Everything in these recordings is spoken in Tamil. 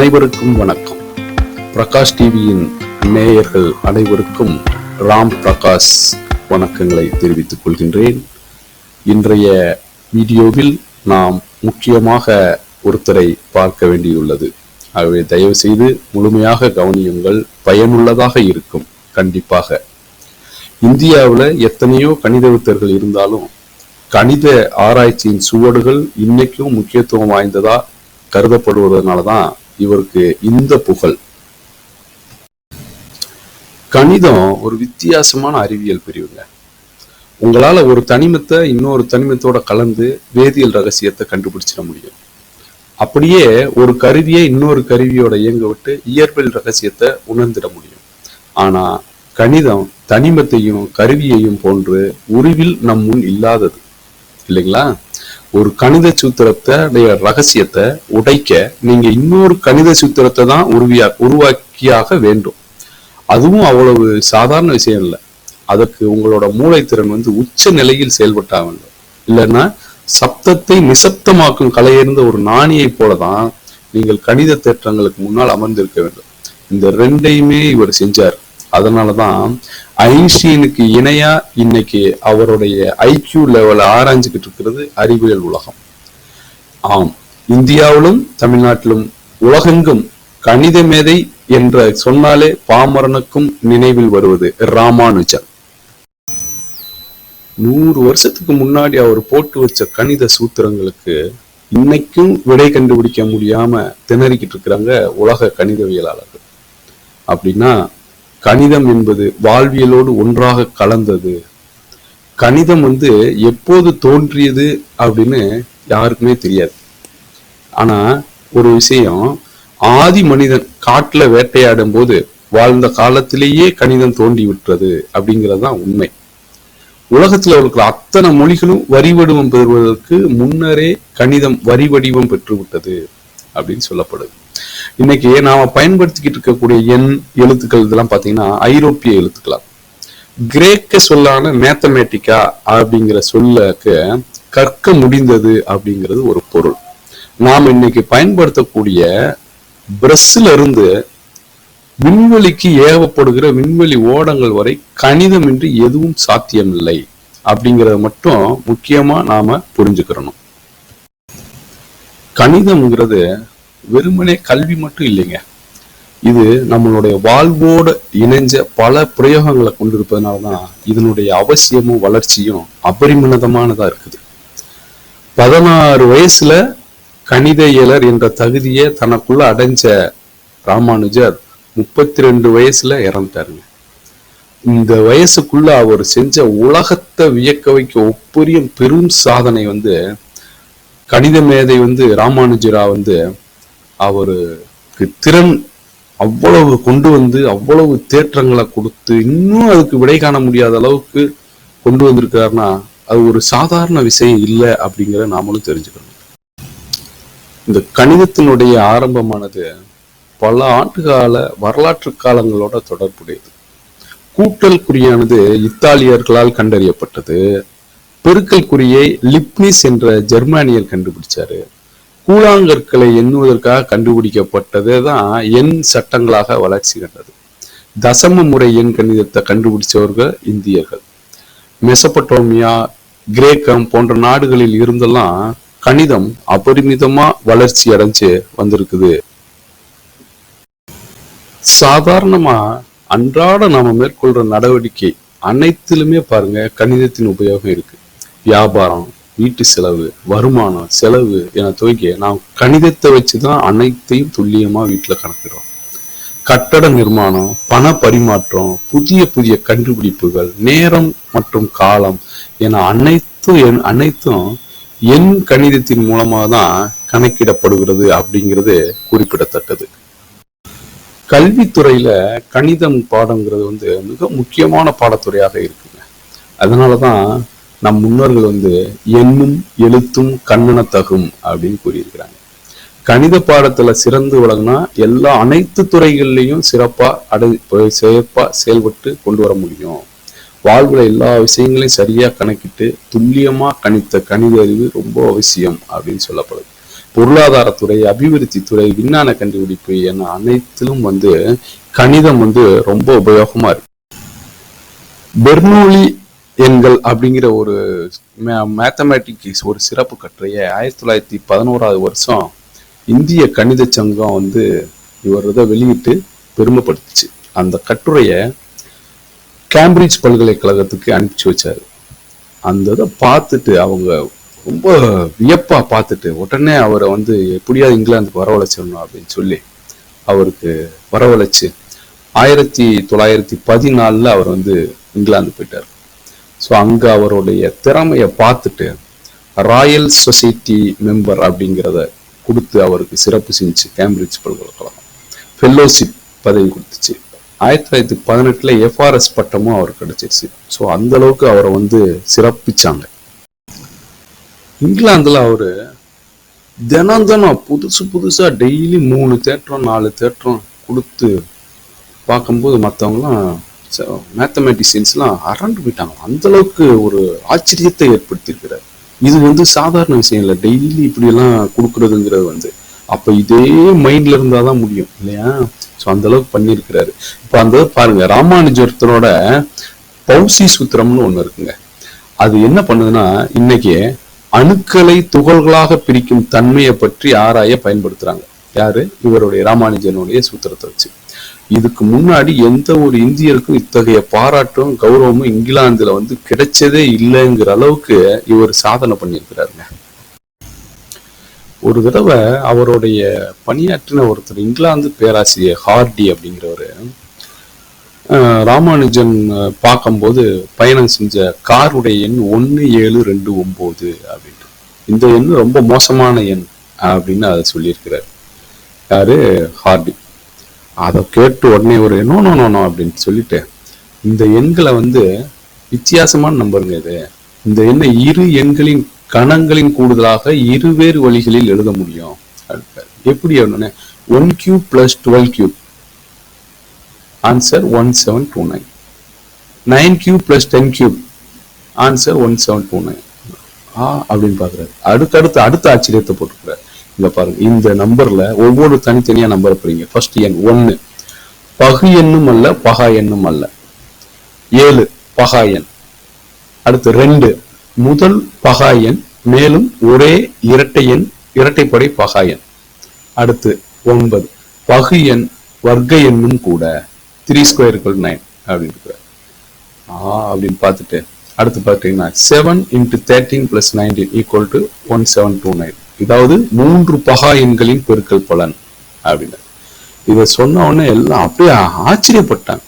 அனைவருக்கும் வணக்கம். பிரகாஷ் டிவியின் நேயர்கள் அனைவருக்கும் ராம் பிரகாஷ் வணக்கங்களை தெரிவித்துக் கொள்கின்றேன். இன்றைய வீடியோவில் நாம் முக்கியமாக ஒருத்தரை பார்க்க வேண்டியுள்ளது. ஆகவே தயவு செய்து முழுமையாக கவனியுங்கள். பயனுள்ளதாக இருக்கும் கண்டிப்பாக. இந்தியாவில் எத்தனையோ கணிதவித்தர்கள் இருந்தாலும் கணித ஆராய்ச்சியின் சுவடுகள் இன்னைக்கும் முக்கியத்துவம் வாய்ந்ததா கருதப்படுவதனால தான் இவருக்கு இந்த புகழ். கணிதம் ஒரு வித்தியாசமான அறிவியல் பிரிவுங்க. உங்களால ஒரு தனிமத்தை இன்னொரு தனிமத்தோட கலந்து வேதியியல் ரகசியத்தை கண்டுபிடிச்சிட முடியும். அப்படியே ஒரு கருவியை இன்னொரு கருவியோட இயங்க விட்டு இயற்பியல் ரகசியத்தை உணர்ந்திட முடியும். ஆனா கணிதம் தனிமத்தையும் கருவியையும் போன்று உருவில் நம் முன் இல்லாதது. இல்லைங்களா? ஒரு கணித சூத்திரத்தை ரகசியத்தை உடைக்க நீங்க இன்னொரு கணித சூத்திரத்தை தான் உருவியா உருவாக்கியாக வேண்டும். அதுவும் அவ்வளவு சாதாரண விஷயம் இல்லை. அதற்கு உங்களோட மூளைத்திறன் வந்து உச்ச நிலையில் செயல்பட்டாக வேண்டும். இல்லைன்னா சப்தத்தை நிசப்தமாக்கும் கலையிருந்த ஒரு நாணியை போலதான் நீங்கள் கணித தேற்றங்களுக்கு முன்னால் அமர்ந்திருக்க வேண்டும். இந்த ரெண்டையுமே இவர் செஞ்சார். அதனாலதான் ஐன்ஸ்டீனுக்கு இணையா இன்னைக்கு அவருடைய ஐக்கியூ லெவலை ஆராய்ஞ்சுக்கிட்டு இருக்கிறது அறிவியல் உலகம். ஆம் இந்தியாவிலும் தமிழ்நாட்டிலும் உலகெங்கும் கணித மேதை என்ற சொன்னாலே பாமரனுக்கும் நினைவில் வருவது ராமானுஜன் நூறு வருஷத்துக்கு முன்னாடி அவர் போட்டு வச்ச கணித சூத்திரங்களுக்கு இன்னைக்கும் விடை கண்டுபிடிக்க முடியாம திணறிக்கிட்டு இருக்கிறாங்க உலக கணிதவியலாளர்கள். அப்படின்னா கணிதம் என்பது வாழ்வியலோடு ஒன்றாக கலந்தது. கணிதம் வந்து எப்போது தோன்றியது அப்படின்னு யாருக்குமே தெரியாது. ஆனா ஒரு விஷயம் ஆதி மனிதன் காட்டுல வேட்டையாடும் போது வாழ்ந்த காலத்திலேயே கணிதம் தோண்டி விட்டுறது அப்படிங்கிறது தான் உண்மை. உலகத்துல இருக்கிற அத்தனை மொழிகளும் வரி வடிவம் பெறுவதற்கு முன்னரே கணிதம் வரி வடிவம் பெற்று விட்டது அப்படின்னு சொல்லப்படுது. இன்னைக்கு நாம பயன்படுத்திக்கிட்டு இருக்கக்கூடிய எண் எழுத்துக்கள் இதெல்லாம் பாத்தீங்கன்னா ஐரோப்பிய எழுத்துக்களா கிரேக்க சொல்லான மேத்தமேட்டிக்கா அப்படிங்கிற சொல்லுக்கு கற்க முடிந்தது அப்படிங்கிறது ஒரு பொருள். நாம் இன்னைக்கு பயன்படுத்தக்கூடிய பிரஸ்ல இருந்து விண்வெளிக்கு ஏவப்படுகிற விண்வெளி ஓடங்கள் வரை கணிதம் என்று எதுவும் சாத்தியமில்லை அப்படிங்கிறத மட்டும் முக்கியமா நாம புரிஞ்சுக்கிறணும். கணிதம்ங்கிறது வெறுமனே கல்வி மட்டும் இல்லைங்க. இது நம்மளுடைய வாழ்வோட இணைஞ்ச பல பிரயோகங்களை கொண்டிருப்பதனால தான் இதனுடைய அவசியமும் வளர்ச்சியும் அபரிமிதமானதா இருக்குது. பதினாறு வயசுல கணித இயலர் என்ற தகுதியை தனக்குள்ள அடைஞ்ச ராமானுஜர் முப்பத்தி ரெண்டு வயசுல இறந்துட்டாருங்க. இந்த வயசுக்குள்ள அவர் செஞ்ச உலகத்தை வியக்க வைக்க ஒப்புரியும் பெரும் சாதனை வந்து கணித மேதை வந்து ராமானுஜரா வந்து அவருக்கு திறன் அவ்வளவு கொண்டு வந்து அவ்வளவு தேற்றங்களை கொடுத்து இன்னும் அதுக்கு விடை காண முடியாத அளவுக்கு கொண்டு வந்திருக்காருன்னா அது ஒரு சாதாரண விஷயம் இல்லை அப்படிங்கிற நாமளும் தெரிஞ்சுக்கணும். இந்த கணிதத்தினுடைய ஆரம்பமானது பல ஆண்டுகால வரலாற்று காலங்களோட தொடர்புடையது. கூட்டல் குறியானது இத்தாலியர்களால் கண்டறியப்பட்டது. பெருக்கல் குறியை லிப்னிஸ் என்ற ஜெர்மானியர் கண்டுபிடிச்சாரு. கூழாங்கற்களை எண்ணுவதற்காக கண்டுபிடிக்கப்பட்டதே தான் எண் சட்டங்களாக வளர்ச்சி கண்டது. தசம முறை எண் கணிதத்தை கண்டுபிடிச்சவர்கள் இந்தியர்கள். மெசபட்டோமியா கிரேக்கம் போன்ற நாடுகளில் இருந்தெல்லாம் கணிதம் அபரிமிதமா வளர்ச்சி அடைஞ்சு வந்திருக்குது. சாதாரணமா அன்றாட நாம மேற்கொள்ற நடவடிக்கை அனைத்திலுமே பாருங்க கணிதத்தின் உபயோகம் இருக்கு. வியாபாரம் வீட்டு செலவு வருமானம் செலவு என துவக்கி நாம் கணிதத்தை வச்சுதான் அனைத்தையும் துல்லியமா வீட்டுல கணக்கிடுறோம். கட்டட நிர்மாணம் பண பரிமாற்றம் புதிய புதிய கண்டுபிடிப்புகள் நேரம் மற்றும் காலம் என அனைத்தும் அனைத்தும் எண் கணிதத்தின் மூலமாக தான் கணக்கிடப்படுகிறது அப்படிங்கிறது குறிப்பிடத்தக்கது. கல்வித்துறையில கணிதம் பாடங்கிறது வந்து மிக முக்கியமான பாடத்துறையாக இருக்குங்க. அதனாலதான் நம் முன்னோர்கள் வந்து எண்ணும் எழுத்தும் கண்ணனத்தகும் அப்படின்னு கூறியிருக்கிறாங்க. கணித பாடத்துல சிறந்து விளங்கினா எல்லா அனைத்து துறைகள்லையும் சிறப்பா அடை சிறப்பா செயல்பட்டு கொண்டு வர முடியும். வாழ்வுல எல்லா விஷயங்களையும் சரியா கணக்கிட்டு துல்லியமா கணித்த கணித அறிவு ரொம்ப அவசியம் அப்படின்னு சொல்லப்படுது. பொருளாதாரத்துறை அபிவிருத்தி துறை விஞ்ஞான கண்டுபிடிப்பு என அனைத்திலும் வந்து கணிதம் வந்து ரொம்ப உபயோகமா இருக்கு. பெர்னோலி எண்கள் அப்படிங்கிற ஒரு மேத்தமேட்டிக்ஸ் ஒரு சிறப்பு கட்டுரையை ஆயிரத்தி தொள்ளாயிரத்தி பதினோராவது வருஷம் இந்திய கணித சங்கம் வந்து இவர் இதை வெளியிட்டு பெருமைப்படுத்துச்சு. அந்த கட்டுரையை கேம்பிரிட்ஜ் பல்கலைக்கழகத்துக்கு அனுப்பிச்சு வச்சார். அந்த இதை பார்த்துட்டு அவங்க ரொம்ப வியப்பாக பார்த்துட்டு உடனே அவரை வந்து எப்படியாவது இங்கிலாந்துக்கு வரவழைச்சிடணும் அப்படின்னு சொல்லி அவருக்கு வரவழைச்சு ஆயிரத்தி தொள்ளாயிரத்தி பதினாலில் அவர் வந்து இங்கிலாந்து போயிட்டார். ஸோ அங்கே அவருடைய திறமையை பார்த்துட்டு ராயல் சொசைட்டி மெம்பர் அப்படிங்கிறத கொடுத்து அவருக்கு சிறப்பு செஞ்சு கேம்பிரிட்ஜ் பல்கலைக்கழகம் ஃபெல்லோஷிப் பதவி கொடுத்துச்சு. ஆயிரத்தி தொள்ளாயிரத்தி பதினெட்டில் எஃப்ஆர்எஸ் பட்டமும் அவருக்கு கிடச்சிருச்சு. ஸோ அந்தளவுக்கு அவரை வந்து சிறப்பிச்சாங்க. இங்கிலாந்தில் அவர் தினம் தினம் புதுசு புதுசாக டெய்லி மூணு தேட்டரும் நாலு தேட்டரும் கொடுத்து பார்க்கும்போது மற்றவங்களாம் மேத்தமேட்டிஷியன்ஸ்லாம் அரண்டு போயிட்டாங்க. அந்த அளவுக்கு ஒரு ஆச்சரியத்தை ஏற்படுத்தியிருக்கிறார். இது வந்து சாதாரண விஷயம் இல்லை. டெய்லி இப்படியெல்லாம் கொடுக்குறதுங்கிறது வந்து அப்போ இதே மைண்ட்ல இருந்தால் தான் முடியும் இல்லையா? ஸோ அந்த அளவுக்கு பண்ணியிருக்கிறாரு. இப்போ அந்த பாருங்க ராமானுஜத்தனோட பௌசி சூத்திரம்னு ஒன்று இருக்குங்க. அது என்ன பண்ணுதுன்னா இன்னைக்கு அணுக்களை துகள்களாக பிரிக்கும் தன்மையை பற்றி ஆராய பயன்படுத்துறாங்க. யாரு? இவருடைய ராமானுஜனுடைய சூத்திரத்தை வச்சு. இதுக்கு முன்னாடி எந்த ஒரு இந்தியருக்கும் இத்தகைய பாராட்டும் கௌரவமும் இங்கிலாந்துல வந்து கிடைச்சதே இல்லைங்கிற அளவுக்கு இவர் சாதனை பண்ணியிருக்கிறாருங்க. ஒரு தடவை அவருடைய பணியாற்றின ஒருத்தர் இங்கிலாந்து பேராசிரியர் ஹார்டி அப்படிங்கிறவர் ராமானுஜன் பார்க்கும்போது பயணம் செஞ்ச காருடைய எண் ஒன்று ஏழு ரெண்டு ஒம்பது அப்படின்ட்டு. இந்த எண் ரொம்ப மோசமான எண் அப்படின்னு அதை சொல்லியிருக்கிறார். யாரு? ஹார்டி. அதை கேட்டு உடனே ஒரு நோ நோ நோ நோ அப்படின்னு சொல்லிட்டு இந்த எண்களை வந்து வித்தியாசமான நம்பருங்க இது. இந்த எண்ணை இரு எண்களின் கணங்களின் கூடுதலாக இருவேறு வழிகளில் எழுத முடியும். எப்படி அப்படின்னா one q plus twelve cube answer one seven two nine nine q plus ten cube answer one seven two nine ஆ அப்படின்னு பாக்குறாரு அடுத்தடுத்து அடுத்த ஆச்சரியத்தை போட்டுக்கிறார். இங்க பாருங்க. இந்த நம்பர்ல ஒவ்வொரு தனித்தனியா நம்பர் போறீங்க ஃபர்ஸ்ட் எண் ஒன்னு பகு எண்ணும் அல்ல பகா எண்ணும் அல்ல. ஏழு பகா எண். அடுத்து ரெண்டு. முதல் பகா எண் மேலும் ஒரே இரட்டை எண் இரட்டைப்படை பகா எண். அடுத்து ஒன்பது. பகு எண் வர்க்க எண்ணும் கூட த்ரீ ஸ்கொயர் நைன் அப்படின்னு இருக்கிறார். ஆ அப்படின்னு பார்த்துட்டு அடுத்து பார்த்தீங்கன்னா seven into thirteen plus nineteen equal to one seven two nine இதாவது மூன்று பகா எண்களின் பெருக்கல் பலன் அப்படின்னு. இதை சொன்ன உடனே எல்லாம் அப்படியே ஆச்சரியப்பட்டாங்க.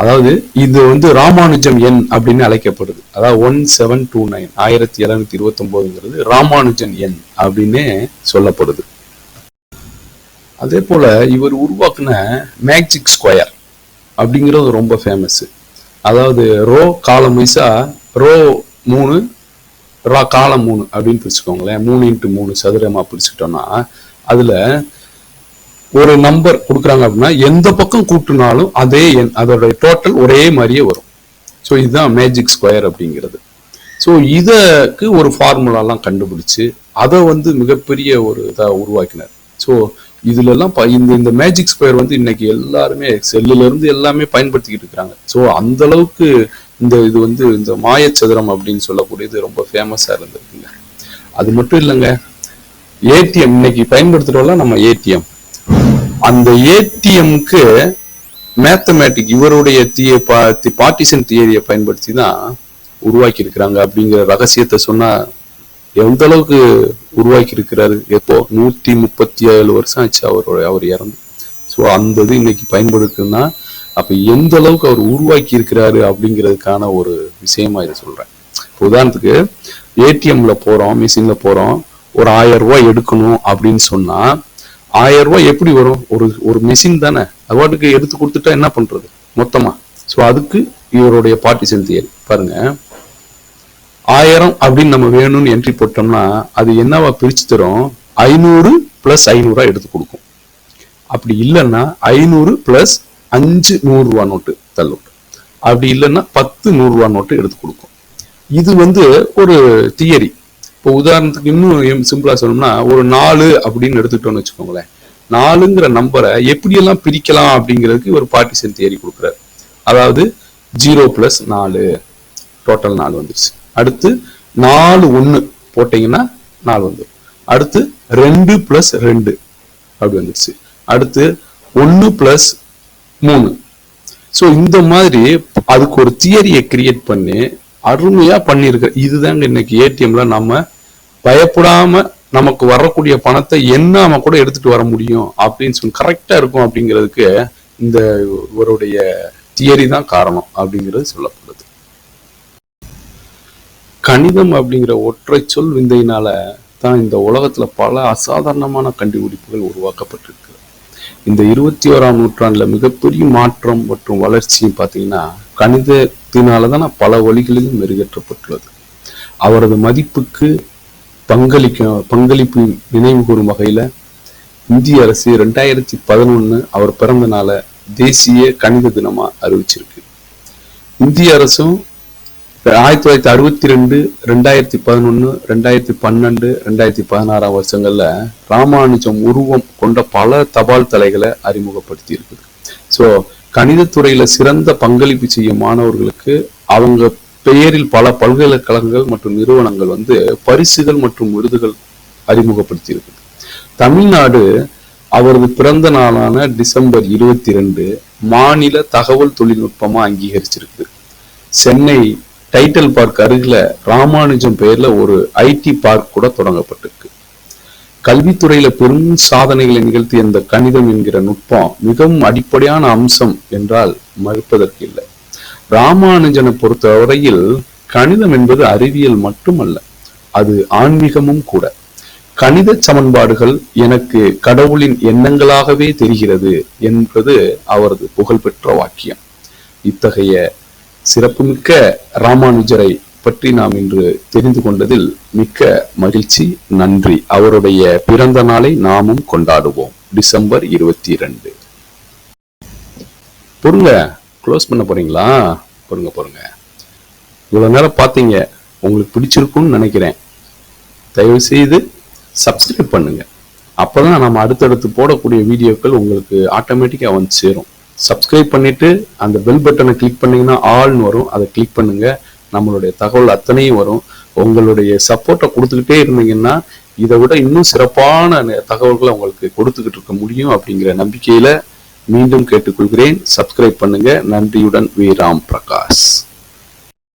அதாவது இது வந்து ராமானுஜம் எண் அப்படின்னு அழைக்கப்படுது. அதாவது ஒன் செவன் டூ நைன் ஆயிரத்தி எழுநூத்தி இருபத்தி ஒன்பதுங்கிறது ராமானுஜன் எண் அப்படின்னே சொல்லப்படுது. அதே போல இவர் உருவாக்குன மேஜிக் ஸ்கொயர் அப்படிங்கிறது ரொம்ப ஃபேமஸ் அதாவது ரோ காலம் வைஸா ரோ மூணு ரா காலம் மூணு அப்படின்னு பிரிச்சுக்கோங்களேன். மூணு இன்ட்டு மூணு சதுரமாக பிரிச்சுக்கிட்டோம்னா அதில் ஒரு நம்பர் கொடுக்குறாங்க அப்படின்னா எந்த பக்கம் கூட்டினாலும் அதே எண் அதோட டோட்டல் ஒரே மாதிரியே வரும். ஸோ இதுதான் மேஜிக் ஸ்கொயர் அப்படிங்கிறது. ஸோ இதற்கு ஒரு ஃபார்முலாலாம் கண்டுபிடிச்சு அதை வந்து மிகப்பெரிய ஒரு இதாக உருவாக்கினார். ஸோ இதுலலாம் ப- இந்த இந்த மேஜிக் ஸ்கொயர் வந்து இன்னைக்கு எல்லாருமே செல்லுலேருந்து எல்லாமே பயன்படுத்திக்கிட்டு இருக்கிறாங்க. ஸோ அந்த அளவுக்கு இந்த இது வந்து இந்த மாயச்சதுரம் அப்படின்னு சொல்லக்கூடியது ரொம்ப ஃபேமஸாக இருந்திருக்குங்க. அது மட்டும் இல்லைங்க ஏடிஎம் இன்னைக்கு பயன்படுத்துகிறோம்ல நம்ம ஏடிஎம் அந்த ஏடிஎம்க்கு மேத்தமேட்டிக் இவருடைய திய பார்ட்டிஷன் தியரியை பயன்படுத்தி தான் உருவாக்கி இருக்கிறாங்க அப்படிங்கிற ரகசியத்தை சொன்னா எந்த அளவுக்கு உருவாக்கி இருக்கிறாரு எப்போ? நூத்தி முப்பத்தி ஏழு வருஷம் ஆச்சு அவரோட அவர் இறந்து. ஸோ அந்த இது இன்னைக்கு பயன்படுத்துன்னா அப்ப எந்த அளவுக்கு அவர் உருவாக்கி இருக்கிறாரு அப்படிங்கிறதுக்கான ஒரு விஷயமா இதை சொல்றேன். இப்போ உதாரணத்துக்கு ஏடிஎம்ல போறோம் மிஷின்ல போறோம் ஒரு ஆயிரம் ரூபாய் எடுக்கணும் அப்படின்னு சொன்னா ஆயிரம் ரூபாய் எப்படி வரும்? ஒரு ஒரு மிஷின் தானே. அது பாட்டுக்கு எடுத்து கொடுத்துட்டா என்ன பண்றது? மொத்தமா. ஸோ அதுக்கு இவருடைய பாட்டி தியரி பாருங்க. ஆயிரம் அப்படின்னு நம்ம வேணும்னு என்ட்ரி போட்டோம்னா அது என்னவா பிரிச்சு தரும்? ஐநூறு பிளஸ் ஐநூறுரூவா எடுத்து கொடுக்கும். அப்படி இல்லைன்னா ஐநூறு பிளஸ் அஞ்சு நூறு ரூபா நோட்டு தள்ளும். அப்படி இல்லைன்னா பத்து நூறு ரூபா நோட்டு எடுத்து கொடுக்கும். இது வந்து ஒரு தியரி. இப்போ உதாரணத்துக்கு இன்னும் சிம்பிளாக சொல்லணும்னா ஒரு நாலு அப்படின்னு எடுத்துக்கிட்டோம்னு வச்சுக்கோங்களேன். நாலுங்கிற நம்பரை எப்படியெல்லாம் பிரிக்கலாம் அப்படிங்கிறதுக்கு ஒரு பார்ட்டிஷன் தியரி கொடுக்குறாரு. அதாவது ஜீரோ பிளஸ் நாலு டோட்டல் நாலு வந்துருச்சு. அடுத்து நாலு ஒன்று போட்டிங்கன்னா நாலு வந்துடும் அடுத்து ரெண்டு பிளஸ் ரெண்டு அப்படி வந்துருச்சு. அடுத்து ஒன்று பிளஸ் மூணு. ஸோ இந்த மாதிரி அதுக்கு ஒரு தியரியை கிரியேட் பண்ணி அருமையா பண்ணியிருக்க இதுதாங்க இன்னைக்கு ஏடிஎம்ல நம்ம பயப்படாம நமக்கு வரக்கூடிய பணத்தை எண்ணாம கூட எடுத்துட்டு வர முடியும் அப்படின்னு சொல்லி கரெக்டா இருக்கும் அப்படிங்கிறதுக்கு இந்த இவருடைய தியரி தான் காரணம் அப்படிங்கிறது சொல்லப்படுது. கணிதம் அப்படிங்கிற ஒற்றை சொல் விந்தையினால தான் இந்த உலகத்துல பல அசாதாரணமான கண்டுபிடிப்புகள் உருவாக்கப்பட்டிருக்கு. இந்த இருபத்தி ஓராம் நூற்றாண்டுல மிகப்பெரிய மாற்றம் மற்றும் வளர்ச்சியும் பார்த்தீங்கன்னா கணிதத்தினால தான் பல வழிகளிலும் மெருகேற்றப்பட்டுள்ளது. அவரது மதிப்புக்கு பங்களிக்க பங்களிப்பு நினைவு கூறும் வகையில இந்திய அரசு ரெண்டாயிரத்தி பதினொன்னு அவர் பிறந்த நாளை தேசிய கணித தினமா அறிவிச்சிருக்கு. இந்திய அரசும் ஆயிரத்தி தொள்ளாயிரத்தி அறுபத்தி ரெண்டு ரெண்டாயிரத்தி பதினொன்று ரெண்டாயிரத்தி பன்னெண்டு ரெண்டாயிரத்தி பதினாறாம் வருஷங்களில் ராமானுஜம் உருவம் கொண்ட பல தபால் தலைகளை அறிமுகப்படுத்தி இருக்குது ஸோ கணிதத்துறையில் சிறந்த பங்களிப்பு செய்யும் மாணவர்களுக்கு அவங்க பெயரில் பல பல்கலைக்கழகங்கள் மற்றும் நிறுவனங்கள் வந்து பரிசுகள் மற்றும் விருதுகள் அறிமுகப்படுத்தி இருக்குது தமிழ்நாடு அவரது பிறந்த நாளான டிசம்பர் இருபத்தி ரெண்டு மாநில தகவல் தொழில்நுட்பமாக அங்கீகரிச்சிருக்கு. சென்னை டைட்டில் பார்க் அருகில் ராமானுஜம் பெயரில் ஒரு ஐடி பார்க் கூட தொடங்கப்பட்டிருக்கு. கல்வித்துறையில பெரும் சாதனைகளை நிகழ்த்திய இந்த கணிதம் என்கிற நுட்பம் மிகவும் அடிப்படையான அம்சம் என்றால் மறுப்பதற்கு இல்லை. ராமானுஜனை பொறுத்தவரையில் கணிதம் என்பது அறிவியல் மட்டுமல்ல அது ஆன்மீகமும் கூட. கணித சமன்பாடுகள் எனக்கு கடவுளின் எண்ணங்களாகவே தெரிகிறது என்பது அவரது புகழ்பெற்ற வாக்கியம். இத்தகைய சிறப்புமிக்க ராமானுஜரை பற்றி நாம் இன்று தெரிந்து கொண்டதில் மிக்க மகிழ்ச்சி நன்றி. அவருடைய பிறந்த நாளை நாமும் கொண்டாடுவோம். டிசம்பர் இருபத்தி இரண்டு பொருங்க க்ளோஸ் பண்ண போறீங்களா? பொருங்க பொருங்க. இவ்வளோ நேரம் பார்த்தீங்க. உங்களுக்கு பிடிச்சிருக்கும்னு நினைக்கிறேன். தயவு செய்து சப்ஸ்கிரைப் பண்ணுங்க. அப்போதான் நம்ம அடுத்தடுத்து போடக்கூடிய வீடியோக்கள் உங்களுக்கு ஆட்டோமேட்டிக்காக வந்து சேரும். சப்ஸ்கிரைப் பண்ணிட்டு அந்த பெல் பட்டனை கிளிக் பண்ணீங்கன்னா ஆள்னு வரும். அதை கிளிக் பண்ணுங்க. நம்மளுடைய தகவல் அத்தனையும் வரும். உங்களுடைய சப்போர்ட்டை கொடுத்துக்கிட்டே இருந்தீங்கன்னா இதை விட இன்னும் சிறப்பான தகவல்களை உங்களுக்கு கொடுத்துக்கிட்டு இருக்க முடியும் அப்படிங்கிற நம்பிக்கையில மீண்டும் கேட்டுக்கொள்கிறேன். சப்ஸ்கிரைப் பண்ணுங்க. நன்றியுடன் வி. ராம் பிரகாஷ்.